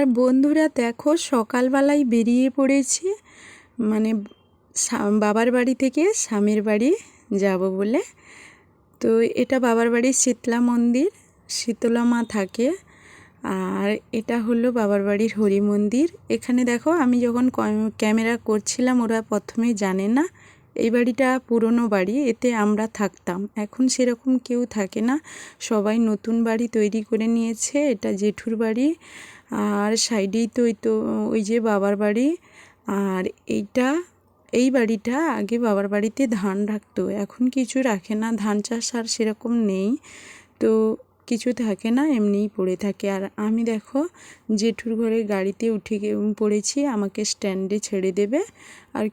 আর বন্ধুরা দেখো সকালবেলায় বেরিয়ে পড়েছি। মানে বাবার বাড়ি থেকে স্বামীর বাড়ি যাব বলে। তো এটা বাবার বাড়ির শীতলা মন্দির, শীতলা মা থাকে। আর এটা হলো বাবার বাড়ির হরি মন্দির। এখানে দেখো আমি যখন ক্যামেরা করছিলাম, ওরা প্রথমে জানে না এই বাড়িটা পুরনো বাড়ি, এতে আমরা থাকতাম। এখন সেরকম কেউ থাকে না। সবাই নতুন বাড়ি তৈরি করে নিয়েছে। এটা জেঠুর বাড়ি। আর সাইডেই তো ওই তো, ওই যে বাবার বাড়ি। আর এইটা, এই বাড়িটা আগে বাবার বাড়িতে ধান রাখতো। এখন কিছু রাখে না, ধান চাষ আর সেরকম নেই। তো কিছু থাকে না, এমনিই পড়ে থাকে। আর আমি দেখো, জেঠুর ঘরে গাড়িতে উঠে পড়েছি, আমাকে স্ট্যান্ডে ছেড়ে দেবে। আর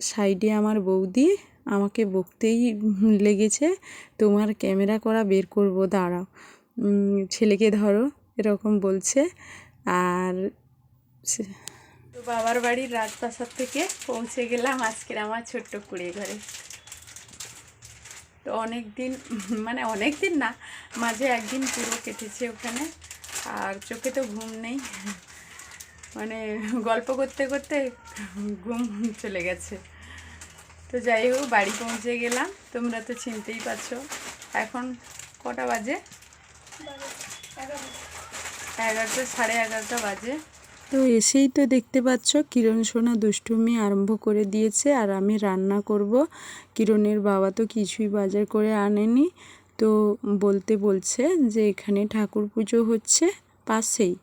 সাইডে আমার বৌদি আমাকে বকতেই লেগেছে, তোমার ক্যামেরা করা বের করব, দাঁড়াও। ছেলেকে ধরো, এরকম বলছে। আর তো বাবার বাড়ির রাজপ্রাসাদ থেকে পৌঁছে গেলাম আজকের আমার ছোট্ট কুড়ে ঘরে। তো অনেক দিন মানে অনেক দিন না মাঝে একদিন পুরো কেটেছে ওখানে আর চোখে তো ঘুম নেই। মানে গল্প করতে করতে ঘুম চলে গেছে। তো যাই হোক বাড়ি পৌঁছে গেলাম। তোমরা তো চিনতেই পারছ এখন কটা বাজে? এগারোটা, সাড়ে এগারোটা বাজে। তো এসেই তো দেখতে পাচ্ছ, কিরণ সোনা দুষ্টুমি আরম্ভ করে দিয়েছে আর আমি রান্না করব। কিরণের বাবা তো কিছুই বাজার করে আনেনি। তো বলতে বলছে যে এখানে ঠাকুর পুজো হচ্ছে পাশেই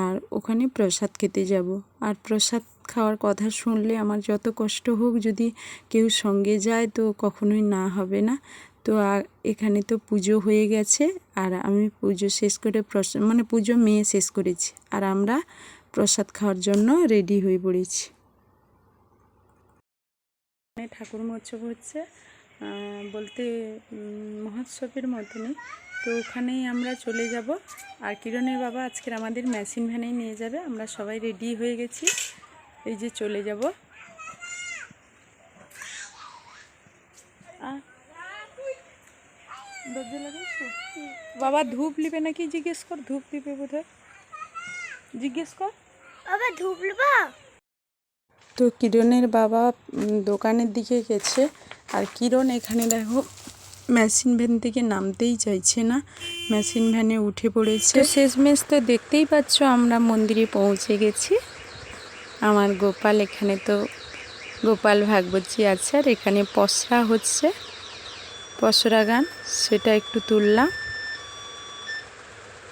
আর ওখানে প্রসাদ খেতে যাব। আর প্রসাদ খাওয়ার কথা শুনলে আমার যত কষ্ট হোক, যদি কেউ সঙ্গে যায় তো কখনোই না হবে না। তো আর এখানে তো পুজো হয়ে গেছে, আর আমি পুজো শেষ করে প্রসাদ মানে পুজো মেয়ে শেষ করেছি, আর আমরা প্রসাদ খাওয়ার জন্য রেডি হয়ে পড়েছি। ঠাকুর মহোৎসব হচ্ছে বলতে মহোৎসবের মতনই। তো ওখানেই আমরা চলে যাব। আর কিরণের বাবা আজকের আমাদের মেশিন ভ্যানেই নিয়ে যাবে, আমরা সবাই রেডি হয়ে গেছি, এই যে চলে যাব। দরজা লাগাইছো বাবা ধূপ নিবে নাকি জিজ্ঞেস কর? ধূপ নিবে বোধ জিজ্ঞেস কর। বাবা ধূপ লিবা তো কিরণের বাবা দোকানের দিকে গেছে। আর কিরণ এখানে দেখো মেশিন ভ্যান থেকে নামতেই চাইছে না। মেশিন ভ্যানে উঠে পড়েছে। শেষমেশ তো দেখতেই পাচ্ছ আমরা মন্দিরে পৌঁছে গেছি। আমার গোপাল এখানে তো গোপাল ভাগবতী আছে আর এখানে পসরা হচ্ছে। পসরা গান সেটা একটু তুললাম।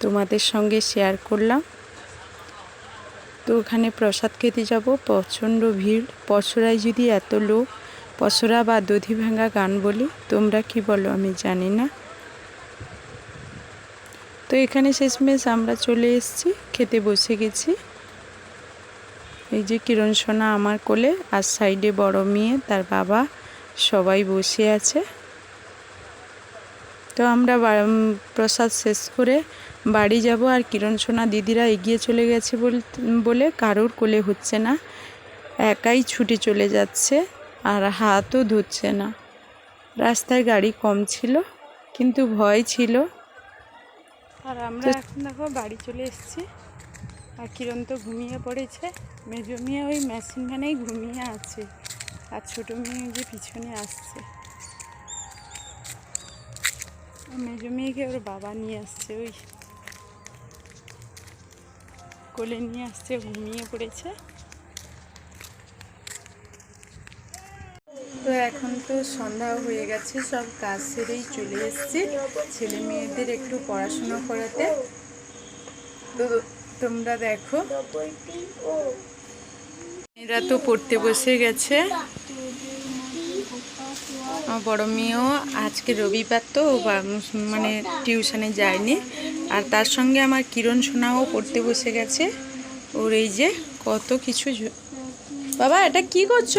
তোমাদের সঙ্গে শেয়ার করলাম। তো ওখানে প্রসাদ খেতে যাব, প্রচণ্ড ভিড়। পসরায় যদি এত লোক পসরা বা দধি ভাঙা গান বলি, তোমরা কি বলো আমি জানি না। তো এখানে শেষমেশ আমরা চলে এসেছি, খেতে বসে গেছি। এই যে কিরণ সোনা আমার কোলে, আর সাইডে বড় মেয়ে, তার বাবা সবাই বসে আছে। তো আমরা প্রসাদ শেষ করে বাড়ি যাব আর কিরণ সোনা দিদিরা এগিয়ে চলে গেছে বল- বলে কারোর কোলে হচ্ছে না। একাই ছুটে চলে যাচ্ছে আর হাতও ধরছে না। রাস্তায় গাড়ি কম ছিল কিন্তু ভয় ছিল। আর আমরা এখন দেখো বাড়ি চলে এসেছি। আর কিরণ তো ঘুমিয়ে পড়েছে। মেজো মেয়ে ওই মেশিন ভ্যানেই ঘুমিয়ে আছে। আর ছোটো মেয়ে যে পিছনে আসছে। মেজো মেয়েকে ওর বাবা নিয়ে আসছে, ওই কোলে নিয়ে আসছে ঘুমিয়ে পড়েছে। তো এখন তো সন্ধ্যা হয়ে গেছে, সব কাজ সেরেই চলে এসেছি। ছেলে মেয়েদের একটু পড়াশোনা করাতে। তো তোমরা দেখো। এরা তো পড়তে বসে গেছে। আমার বড় মেয়েও আজকে রবিবার তো মানে টিউশনে যায়নি। আর তার সঙ্গে আমার কিরণ সোনাও পড়তে বসে গেছে। ওর এই যে কত কিছু বাবা, এটা কি করছ?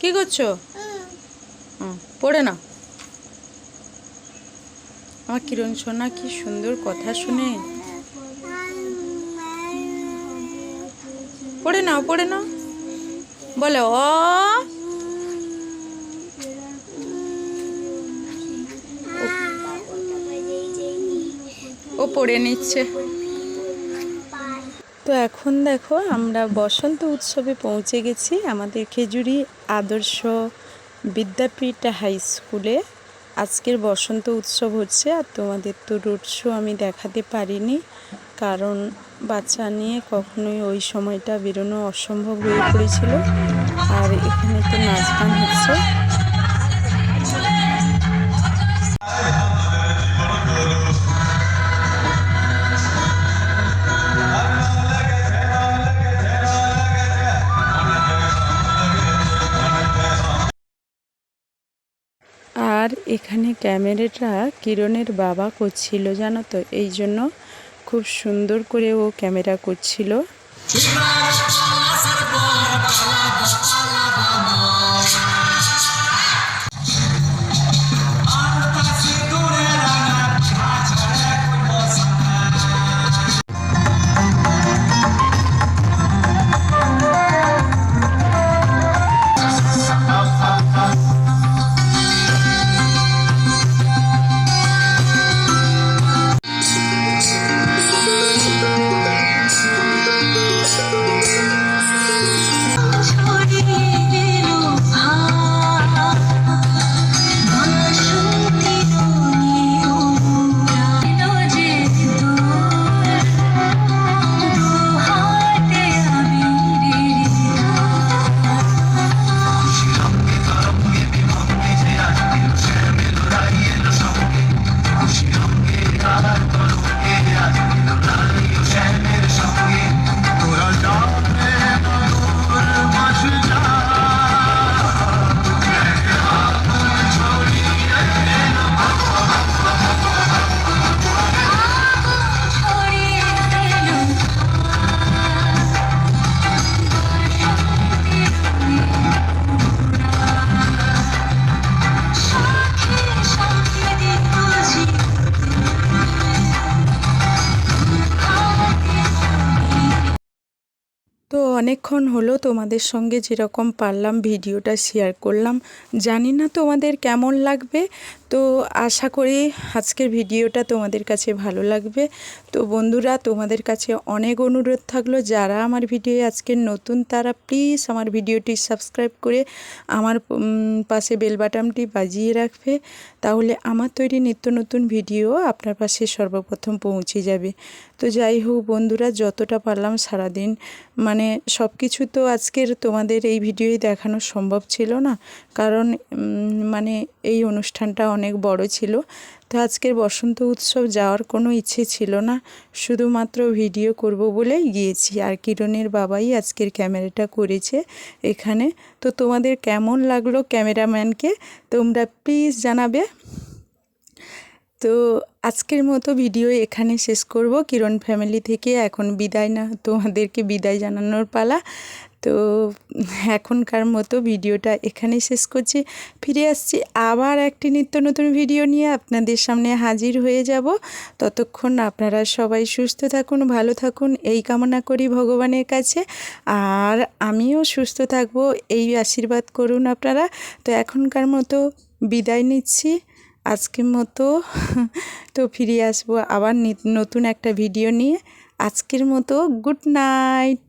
কি করছ? পড়ে না আমার কিরণ সোনা কি সুন্দর কথা শুনে। পড়ে নাও পড়ে নাও। বলে ও পড়ে নিচ্ছে। তো এখন দেখো, আমরা বসন্ত উৎসবে পৌঁছে গেছি আমাদের খেজুরি আদর্শ বিদ্যাপীঠ হাই স্কুলে। আজকের বসন্ত উৎসব হচ্ছে আর তোমাদের তো রোড শো আমি দেখাতে পারিনি, কারণ বাচ্চা নিয়ে কখনোই ওই সময়টা বেরোনো অসম্ভব হয়ে পড়েছিল। আর এখানে তো নাচ গান হচ্ছে। আর এখানে ক্যামেরাটা কিরণের বাবা করছিল জানো তো? এই জন্য খুব সুন্দর করে ও ক্যামেরা করছিল। তো অনেকক্ষণ হলো তোমাদের সঙ্গে যেরকম পারলাম ভিডিওটা শেয়ার করলাম। জানি না তোমাদের কেমন লাগবে, তো আশা করি আজকের ভিডিওটা তোমাদের কাছে ভালো লাগবে। তো বন্ধুরা, তোমাদের কাছে অনেক অনুরোধ থাকল, যারা আমার ভিডিও আজকের নতুন, তারা প্লিজ আমার ভিডিওটি সাবস্ক্রাইব করে আমার পাশে বেল বাটনটি বাজিয়ে রাখবে। তাহলে আমার তৈরি নিত্য নতুন ভিডিও আপনার পাশে সর্বপ্রথম পৌঁছে যাবে। তো যাই হোক বন্ধুরা, যতটা পারলাম সারাদিন মানে সব কিছু তো আজকের তোমাদের এই ভিডিওই দেখানো সম্ভব ছিল না। কারণ মানে এই অনুষ্ঠানটা অনেক বড় ছিল। তো আজকের বসন্ত উৎসব যাওয়ার কোনো ইচ্ছে ছিল না। শুধুমাত্র ভিডিও করব বলেই গিয়েছি। আর কিরণের বাবাই আজকের ক্যামেরাটা করেছে এখানে। তো তোমাদের কেমন লাগল ক্যামেরাম্যানকে? তোমরা প্লিজ জানাবে। তো আজকের মতো ভিডিও এখানে শেষ করব। কিরণ ফ্যামিলি থেকে এখন বিদায় না, তোমাদেরকে বিদায় জানানোর পালা। তো এখনকার মতো ভিডিওটা এখানে শেষ করছি। ফিরে আসছি আবার একটি নিত্য নতুন ভিডিও নিয়ে আপনাদের সামনে হাজির হয়ে যাব। ততক্ষণ আপনারা সবাই সুস্থ থাকুন, ভালো থাকুন, এই কামনা করি ভগবানের কাছে। আর আমিও সুস্থ থাকব, এই আশীর্বাদ করুন আপনারা। তো এখনকার মতো বিদায় নিচ্ছি। আজকের মতো। তো ফিরে আসব আবার নতুন একটা ভিডিও নিয়ে। আজকের মতো গুড নাইট